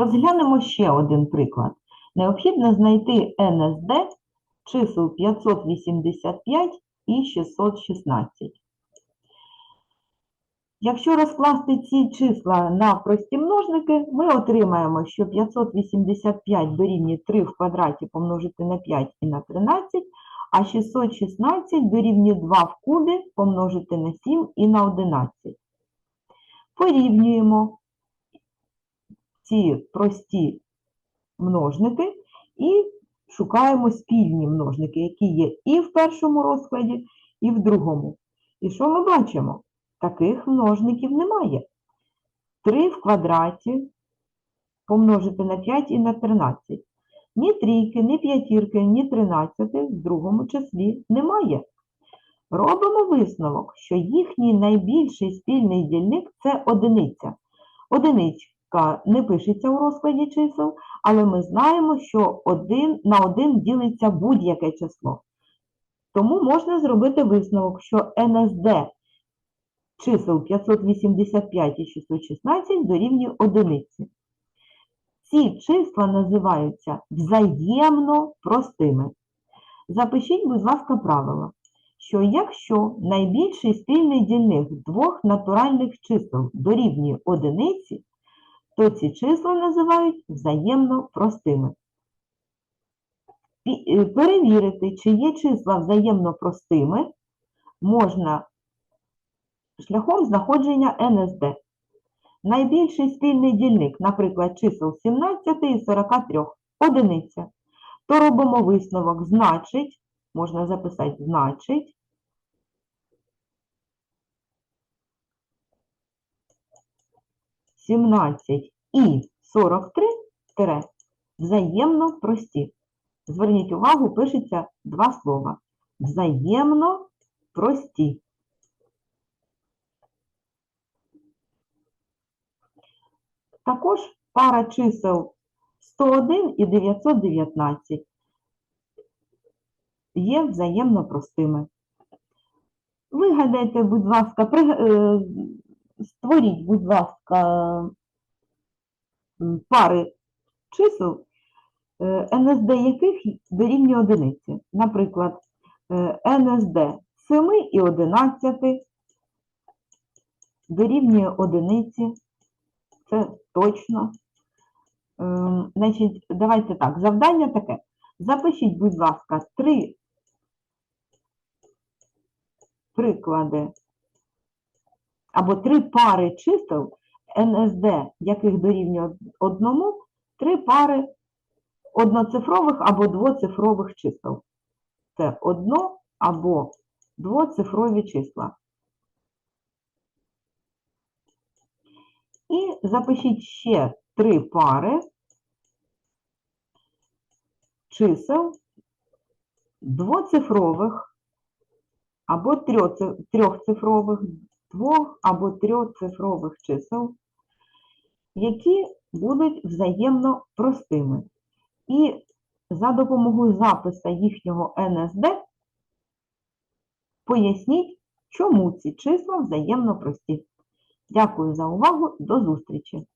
Розглянемо ще один приклад. Необхідно знайти НСД чисел 585 і 616. Якщо розкласти ці числа на прості множники, ми отримаємо, що 585 дорівнює 3 в квадраті помножити на 5 і на 13, а 616 дорівнює 2 в кубі помножити на 7 і на 11. Порівнюємо ці прості множники і шукаємо спільні множники, які є і в першому розкладі, і в другому. І що ми бачимо? Таких множників немає. 3 в квадраті помножити на 5 і на 13. Ні трійки, ні п'ятірки, ні тринадцяти в другому числі немає. Робимо висновок, що їхній найбільший спільний дільник – це одиниця. Одиничка не пишеться у розкладі чисел, але ми знаємо, що один, на 1 ділиться будь-яке число. Тому можна зробити висновок, що НСД чисел 585 і 616 дорівнює одиниці. Ці числа називаються взаємно простими. Запишіть, будь ласка, правило, що якщо найбільший спільний дільник двох натуральних чисел дорівнює одиниці, то ці числа називають взаємно простими. Е, Перевірити, чи є числа взаємно простими, можна шляхом знаходження НСД. Найбільший спільний дільник, наприклад, чисел 17 і 43, одиниця. То робимо висновок, значить, можна записати, значить, Сімнадцять і 43 взаємно прості. Зверніть увагу, пишеться два слова. Взаємно прості. Також пара чисел 101 і 919 є взаємно простими. Вигадайте, будь ласка, е, створіть, будь ласка, пари чисел, е, НСД яких дорівнює одиниці. Наприклад, е, НСД 7 і 11 дорівнює одиниці. Це точно. Ем, Значить, давайте так, завдання таке. Запишіть, будь ласка, три приклади або три пари чисел, НСД, яких дорівнює одному, три пари одноцифрових або двоцифрових чисел. Це одно або двоцифрові числа. І запишіть ще три пари чисел двоцифрових або трьохцифрових, двох або трьох цифрових чисел, які будуть взаємно простими. І за допомогою запису їхнього НСД поясніть, чому ці числа взаємно прості. Дякую за увагу. До зустрічі!